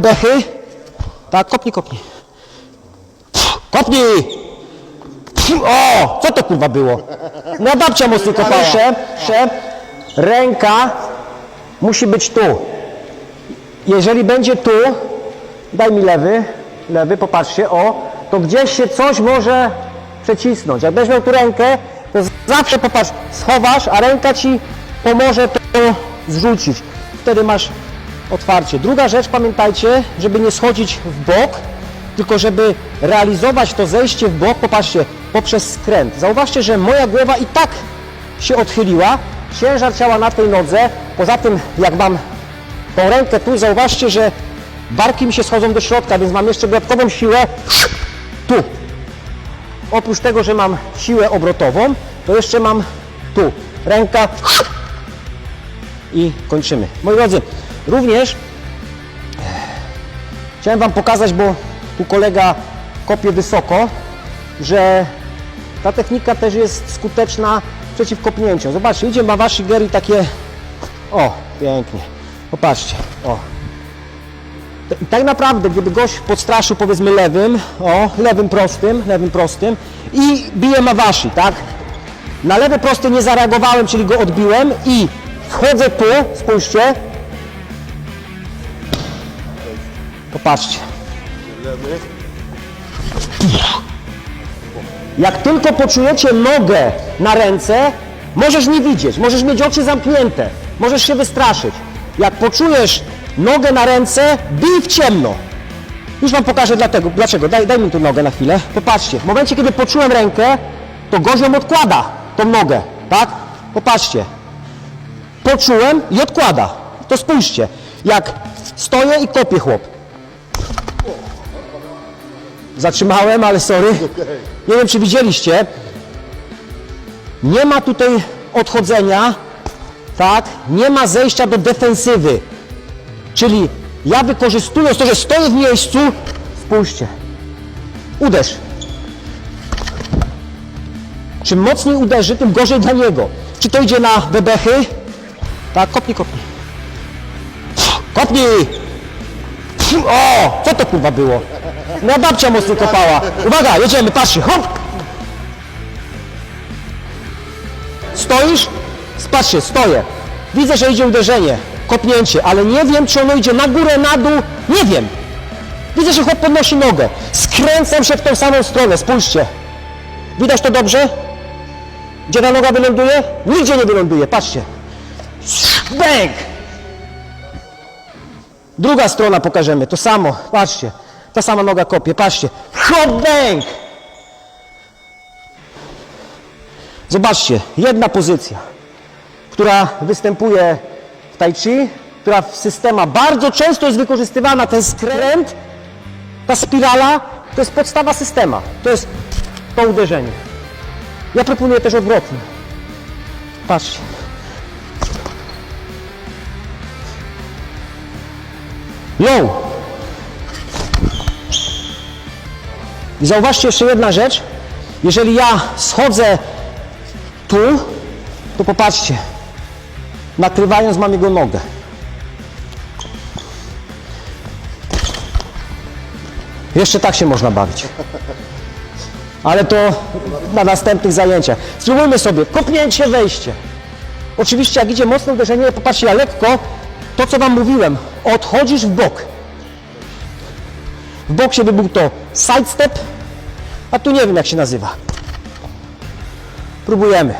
Dechy. Tak, kopnij, kopnij. Kopnij! O! Co to kurwa było? No babcia mocno kopała. Szep, szep. Ręka musi być tu. Jeżeli będzie tu, daj mi lewy, lewy, popatrzcie, o, to gdzieś się coś może przecisnąć. Jak będziesz miał tu rękę, to zawsze popatrz, schowasz, a ręka ci pomoże to zrzucić. Wtedy masz otwarcie. Druga rzecz, pamiętajcie, żeby nie schodzić w bok, tylko żeby realizować to zejście w bok, popatrzcie, poprzez skręt. Zauważcie, że moja głowa i tak się odchyliła, ciężar ciała na tej nodze, poza tym jak mam tą rękę tu, zauważcie, że barki mi się schodzą do środka, więc mam jeszcze dodatkową siłę tu. Oprócz tego, że mam siłę obrotową, to jeszcze mam tu. Ręka i kończymy. Moi drodzy, również chciałem Wam pokazać, bo tu kolega kopie wysoko, że ta technika też jest skuteczna przeciw kopnięciom. Zobaczcie, idzie Mawashi Geri takie, o, pięknie, popatrzcie, o. Tak naprawdę, gdyby gość podstraszył powiedzmy lewym, o, lewym prostym, lewym prostym i bije Mawashi, tak? Na lewy prosty nie zareagowałem, czyli go odbiłem i wchodzę tu, spójrzcie. Popatrzcie. Jak tylko poczujecie nogę na ręce, możesz nie widzieć, możesz mieć oczy zamknięte, możesz się wystraszyć. Jak poczujesz nogę na ręce, bij w ciemno. Już Wam pokażę dlatego, dlaczego. Daj, daj mi tu nogę na chwilę. Popatrzcie, w momencie, kiedy poczułem rękę, to ją odkłada, tą nogę, tak? Popatrzcie. Poczułem i odkłada. To spójrzcie, jak stoję i kopię chłop. Zatrzymałem, ale sorry. Nie wiem, czy widzieliście. Nie ma tutaj odchodzenia, tak? Nie ma zejścia do defensywy. Czyli ja wykorzystując to, że stoję w miejscu, spójrzcie. Uderz. Czym mocniej uderzy, tym gorzej dla niego. Czy to idzie na bebechy? Tak, kopnij, kopnij. Kopnij! O! Co to kurwa było? No babcia mocno kopała. Uwaga, jedziemy, patrzcie, hop! Stoisz? Patrzcie, stoję. Widzę, że idzie uderzenie, kopnięcie, ale nie wiem, czy ono idzie na górę, na dół, nie wiem. Widzę, że chłop podnosi nogę. Skręcam się w tą samą stronę, spójrzcie. Widać to dobrze? Gdzie ta noga wyląduje? Nigdzie nie wyląduje, patrzcie. Bęk! Druga strona pokażemy, to samo, patrzcie. Ta sama noga kopie, patrzcie. Hop, bęk! Zobaczcie, jedna pozycja, która występuje w tai chi, która w systemach bardzo często jest wykorzystywana, ten skręt, ta spirala, to jest podstawa systema. To jest to uderzenie. Ja proponuję też odwrotnie. Patrzcie. Yo! I zauważcie jeszcze jedna rzecz. Jeżeli ja schodzę tu, to popatrzcie. Nakrywając mam jego nogę. Jeszcze tak się można bawić. Ale to na następnych zajęciach. Spróbujmy sobie. Kopnięcie, wejście. Oczywiście jak idzie mocne uderzenie, popatrzcie, ja lekko, to co Wam mówiłem, odchodzisz w bok. W boksie by był to sidestep, a tu nie wiem jak się nazywa. Próbujemy.